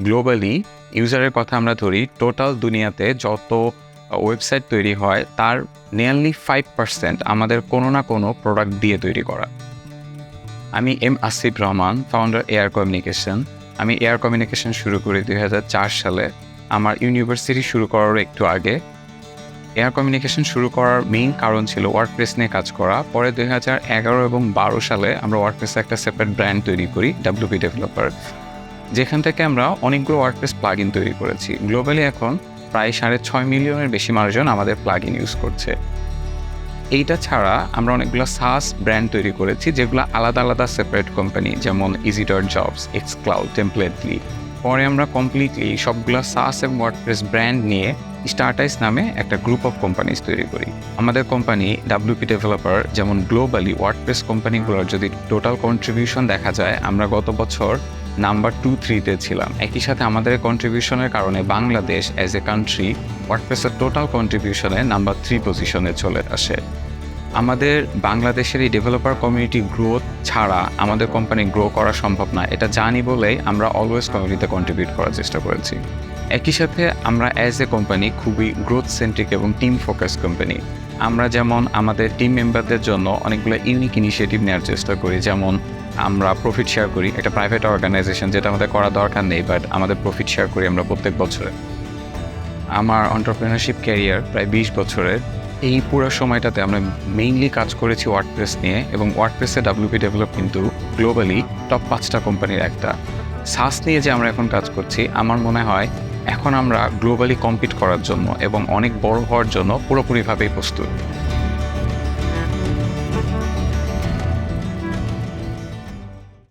Globally ইউজারের কথা আমরা ধরি টোটাল দুনিয়াতে যত ওয়েবসাইট তৈরি হয়, তার নিয়ারলি ফাইভ পার্সেন্ট আমাদের কোনো না কোনো প্রোডাক্ট দিয়ে তৈরি করা। আমি M Asif Rahman founder Air Communication আমি এয়ার কমিউনিকেশন শুরু করি দু হাজার চার সালে। আমার ইউনিভার্সিটি শুরু করার একটু আগে। এয়ার কমিউনিকেশন শুরু করার মেইন কারণ ছিল ওয়ার্ডপ্রেস নিয়ে কাজ করা। পরে দুই এগারো এবং বারো সালে আমরা ওয়ার্ডপ্রেসে একটা সেপারেট ব্র্যান্ড তৈরি করি ডাব্লিউপি ডেভেলপার যেখান থেকে আমরা অনেকগুলো ওয়ার্ডপ্রেস প্লাগ ইন তৈরি করেছি। গ্লোবালি এখন প্রায় সাড়ে ছয় মিলিয়নের বেশি মানুষজন আমাদের প্লাগ ইন ইউজ করছে। এইটা ছাড়া আমরা অনেকগুলো সাস ব্র্যান্ড তৈরি করেছি, যেগুলো আলাদা আলাদা সেপারেট কোম্পানি যেমন ইজিডর জবস এক্স ক্লাউড টেমপ্লেটলি পরে আমরা কমপ্লিটলি সবগুলো সাস এবং ওয়ার্ডপ্রেস ব্র্যান্ড নিয়ে স্টার্টাইস নামে একটা গ্রুপ অফ কোম্পানিজ তৈরি করি। আমাদের কোম্পানি ডাব্লিউপি ডেভেলপার যেমন গ্লোবালি ওয়ার্ডপ্রেস কোম্পানিগুলোর যদি টোটাল কন্ট্রিবিউশন দেখা যায়, আমরা গত বছর নাম্বার টু থ্রিতে ছিলাম। একই সাথে আমাদের কন্ট্রিবিউশনের কারণে বাংলাদেশ অ্যাজ এ কান্ট্রি ওয়ার্ডপ্রেসের টোটাল কন্ট্রিবিউশনে নাম্বার থ্রি পজিশনে চলে আসে। আমাদের বাংলাদেশের এই ডেভেলপার কমিউনিটি গ্রোথ ছাড়া আমাদের কোম্পানি গ্রো করা সম্ভব না। এটা জানি বলেই আমরা অলওয়েজ কমিউনিটিতে কন্ট্রিবিউট করার চেষ্টা করেছি। একই সাথে আমরা অ্যাজ এ কোম্পানি খুবই গ্রোথ সেন্ট্রিক এবং টিম ফোকাস কোম্পানি আমরা যেমন আমাদের টিম মেম্বারদের জন্য অনেকগুলো ইউনিক ইনিশিয়েটিভ নেওয়ার চেষ্টা করি, যেমন আমরা প্রফিট শেয়ার করি, একটা প্রাইভেট অর্গানাইজেশন যেটা আমাদের করা দরকার নেই বাট আমাদের প্রফিট শেয়ার করি আমরা প্রত্যেক বছরে। আমার অন্টারপ্রিনারশিপ ক্যারিয়ার প্রায় বিশ বছরের। এই পুরো সময়টাতে আমরা মেইনলি কাজ করেছি ওয়ার্ডপ্রেস নিয়ে, এবং ওয়ার্ডপ্রেসে ডাব্লিউপি ডেভেলপ কিন্তু গ্লোবালি টপ পাঁচটা কোম্পানির একটা। সাস নিয়ে যে আমরা এখন কাজ করছি, আমার মনে হয় এখন আমরা গ্লোবালি কম্পিট করার জন্য এবং অনেক বড় হওয়ার জন্য পুরোপুরিভাবেই প্রস্তুত।